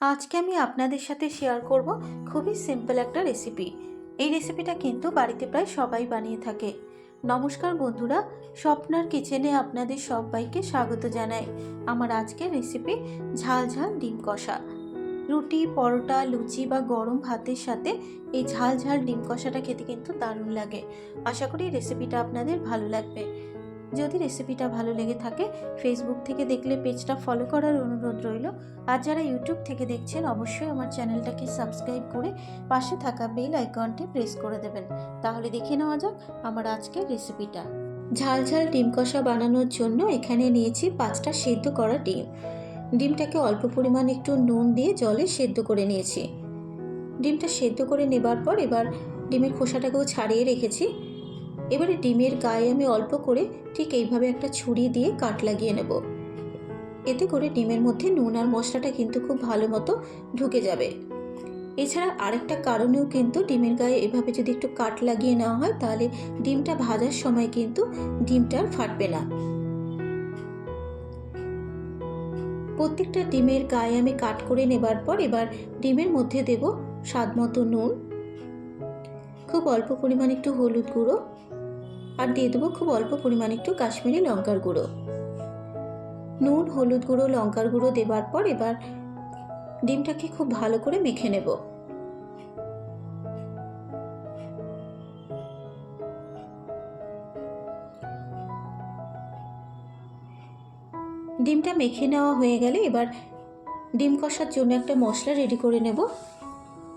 আজকে আমি আপনাদের সাথে শেয়ার করব খুবই সিম্পল একটা রেসিপি এই রেসিপিটা কিন্তু বাড়িতে প্রায় সবাই বানিয়ে থাকে। নমস্কার বন্ধুরা, স্বপ্নার কিচেনে আপনাদের সবাইকে স্বাগত জানাই। আমার আজকের রেসিপি ঝাল ঝাল ডিম কষা। রুটি, পরোটা, লুচি বা গরম ভাতের সাথে এই ঝাল ঝাল ডিম কষাটা খেতে কিন্তু দারুণ লাগে। আশা করি রেসিপিটা আপনাদের ভালো লাগবে। যদি রেসিপিটা ভালো লেগে থাকে ফেসবুক থেকে দেখলে পেজটা ফলো করার অনুরোধ রইল। আর যারা ইউটিউব থেকে দেখছেন, অবশ্যই আমার চ্যানেলটাকে সাবস্ক্রাইব করে পাশে থাকা বেল আইকনটি প্রেস করে দেবেন। তাহলে দেখে নেওয়া যাক আমার আজকের রেসিপিটা ঝাল ঝাল ডিম কষা বানানোর জন্য এখানে নিয়েছি পাঁচটা সেদ্ধ করা ডিম। ডিমটাকে অল্প পরিমাণ একটু নুন দিয়ে জলে সেদ্ধ করে নিয়েছি। ডিমটা সেদ্ধ করে নেবার পর এবার ডিমের খোসাটাকেও ছাড়িয়ে রেখেছি। এবারে ডিমের গায়ে আমি অল্প করে ঠিক এইভাবে একটা ছুরি দিয়ে কাট লাগিয়ে নেব। এতে করে ডিমের মধ্যে নুন আর মশলাটা কিন্তু খুব ভালো মতো ঢুকে যাবে। এছাড়া আরেকটা কারণেও কিন্তু ডিমের গায়ে এভাবে যদি একটু কাট লাগিয়ে নেওয়া হয়, তাহলে ডিমটা ভাজার সময় কিন্তু ডিমটা আর ফাটবে না। প্রত্যেকটা ডিমের গায়ে আমি কাট করে নেবার পর এবার ডিমের মধ্যে দেব স্বাদ মতো নুন, খুব অল্প পরিমাণ একটু হলুদ গুঁড়ো আর দিয়ে দেবো খুব অল্প পরিমাণ একটু কাশ্মীরি লঙ্কার গুঁড়ো। নুন, হলুদ গুঁড়ো, লঙ্কার গুঁড়ো দেবার পর এবার ডিমটাকে খুব ভালো করে মেখে নেব। ডিমটা মেখে নেওয়া হয়ে গেলে এবার ডিম কষার জন্য একটা মশলা রেডি করে নেব।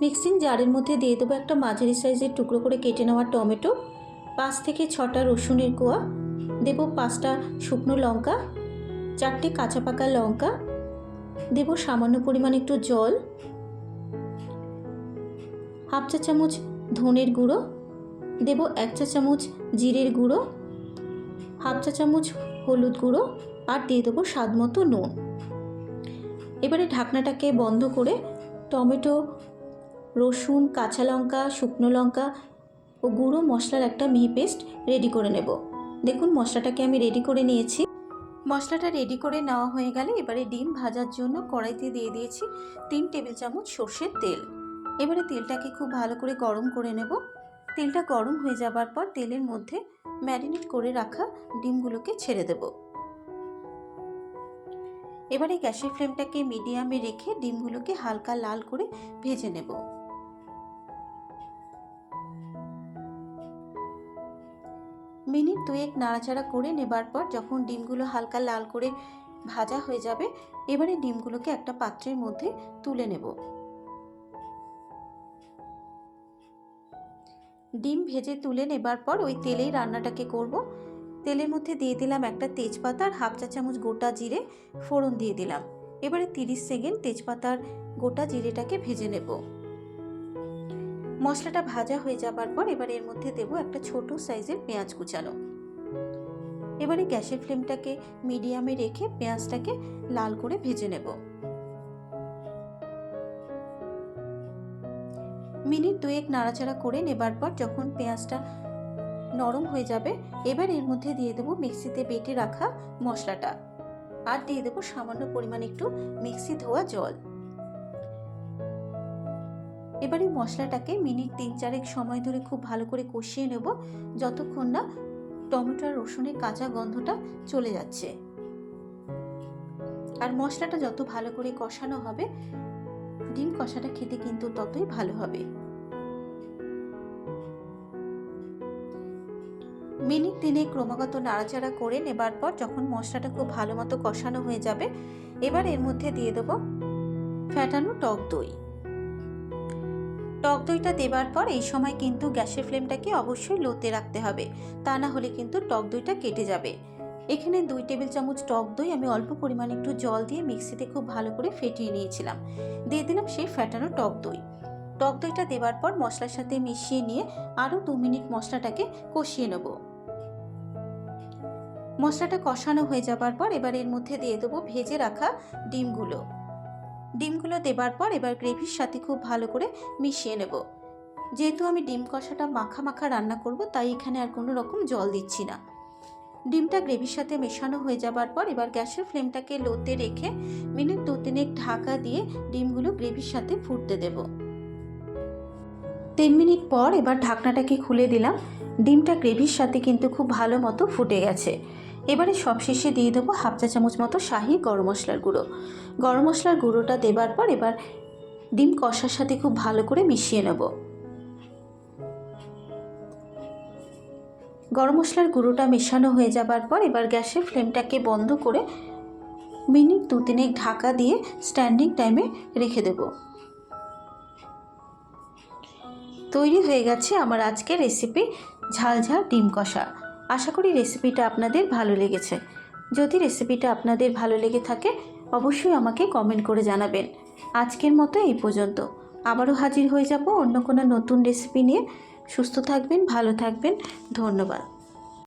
মিক্সিং জারের মধ্যে দিয়ে দেবো একটা মাঝারি সাইজের টুকরো করে কেটে নেওয়া টমেটো। পাঁচ থেকে ছটা রসুনের কোয়া, দেব পাঁচটা শুকনো লঙ্কা, চারটে কাঁচা পাকা লঙ্কা, দেব সামান্য পরিমাণ একটু জল, হাফ চা চামচ ধনের গুঁড়ো, দেব এক চা চামচ জিরের গুঁড়ো, হাফ চা চামচ হলুদ গুঁড়ো আর দিয়ে দেবো স্বাদ মতো নুন। এবারে ঢাকনাটাকে বন্ধ করে টমেটো, রসুন, কাঁচা লঙ্কা, শুকনো লঙ্কা ও গুঁড়ো মশলার একটা মিহি পেস্ট রেডি করে নেব। দেখুন, মশলাটাকে আমি রেডি করে নিয়েছি। মশলাটা রেডি করে নেওয়া হয়ে গেলে এবারে ডিম ভাজার জন্য কড়াইতে দিয়ে দিয়েছি তিন টেবিল চামচ সর্ষের তেল। এবারে তেলটাকে খুব ভালো করে গরম করে নেব। তেলটা গরম হয়ে যাবার পর তেলের মধ্যে ম্যারিনেট করে রাখা ডিমগুলোকে ছেড়ে দেব। এবারে গ্যাসের ফ্লেমটাকে মিডিয়ামে রেখে ডিমগুলোকে হালকা লাল করে ভেজে নেব। মিনিট দুয়েক নাড়াচাড়া করে নেবার পর যখন ডিমগুলো হালকা লাল করে ভাজা হয়ে যাবে, এবারে ডিমগুলোকে একটা পাত্রের মধ্যে তুলে নেব। ডিম ভেজে তুলে নেবার পর ওই তেলেই রান্নাটাকে করব। তেলের মধ্যে দিয়ে দিলাম একটা তেজপাতা আর হাফ চা চামচ গোটা জিরে ফোড়ন দিয়ে দিলাম। এবারে তিরিশ সেকেন্ড তেজপাতার গোটা জিরেটাকে ভেজে নেব। মশলাটা ভাজা হয়ে যাবার পর এবার এর মধ্যে দেব একটা ছোট সাইজের পেঁয়াজ কুচানো। এবারে গ্যাসের ফ্লেমটাকে মিডিয়ামে রেখে পেঁয়াজটাকে লাল করে ভেজে নেব। মিনিট দুয়েক নাড়াচাড়া করে নেবার পর যখন পেঁয়াজটা নরম হয়ে যাবে, এবার এর মধ্যে দিয়ে দেবো মিক্সিতে বেটে রাখা মশলাটা। আর দিয়ে দেবো সামান্য পরিমাণ একটু মিক্সি ধোয়া জল। এবারে মশলাটাকে মিনিট তিন চারেক সময় ধরে খুব ভালো করে কষিয়ে নেব, যতক্ষণ না টমেটো আর রসুনের কাঁচা গন্ধটা চলে যাচ্ছে। আর মশলাটা যত ভালো করে কষানো হবে, ডিম কষাটা খেতে কিন্তু ততই ভালো হবে। মিনিট তিনে ক্রমাগত নাড়াচাড়া করে নেবার পর যখন মশলাটা খুব ভালো মতো কষানো হয়ে যাবে, এবার এর মধ্যে দিয়ে দেবো ফ্যাটানো টক দই। টক দইটা দেবার পর এই সময় কিন্তু গ্যাসের ফ্লেমটাকে অবশ্যই লোতে রাখতে হবে। তা না হলে কিন্তু টক দইটা কেটে যাবে। এখানে দুই টেবিল চামচ টক দই আমি অল্প পরিমাণে একটু জল দিয়ে মিক্সিতে খুব ভালো করে ফেটিয়ে নিয়েছিলাম। দিয়ে দিলাম সেই ফ্যাটানো টক দই। টক দইটা দেবার পর মশলার সাথে মিশিয়ে নিয়ে আরও দু মিনিট মশলাটাকে কষিয়ে নেব। মশলাটা কষানো হয়ে যাবার পর এবার এর মধ্যে দিয়ে দেবো ভেজে রাখা ডিমগুলো। ডিমগুলো দেবার পর এবার গ্রেভির সাথে খুব ভালো করে মিশিয়ে নেব। যেহেতু আমি ডিম কষাটা মাখা মাখা রান্না করব, তাই এখানে আর কোনো রকম জল দিচ্ছি না। ডিমটা গ্রেভির সাথে মেশানো হয়ে যাবার পর এবার গ্যাসের ফ্লেমটাকে লোতে রেখে মিনিট দু তিনেক ঢাকা দিয়ে ডিমগুলো গ্রেভির সাথে ফুটতে দেব। তিন মিনিট পর এবার ঢাকনাটাকে খুলে দিলাম। ডিমটা গ্রেভির সাথে কিন্তু খুব ভালো মতো ফুটে গেছে। এবারে সবশেষে দিয়ে দেবো হাফ চা চামচ মতো শাহি গরম মশলার গুঁড়ো। গরম মশলার গুঁড়োটা দেবার পর এবার ডিম কষার সাথে খুব ভালো করে মিশিয়ে নেব। গরম মশলার গুঁড়োটা মেশানো হয়ে যাবার পর এবার গ্যাসের ফ্লেমটাকে বন্ধ করে মিনিট দু তিনেক ঢাকা দিয়ে স্ট্যান্ডিং টাইমে রেখে দেব। তৈরি হয়ে গেছে আমার আজকের রেসিপি ঝাল ঝাল ডিম কষা। আশা করি রেসিপিটা আপনাদের ভালো লেগেছে। যদি রেসিপিটা আপনাদের ভালো লেগে থাকে, অবশ্যই আমাকে কমেন্ট করে জানাবেন। আজকের মতো এই পর্যন্ত। আবারও হাজির হয়ে যাব অন্য কোনো নতুন রেসিপি নিয়ে। সুস্থ থাকবেন, ভালো থাকবেন। ধন্যবাদ।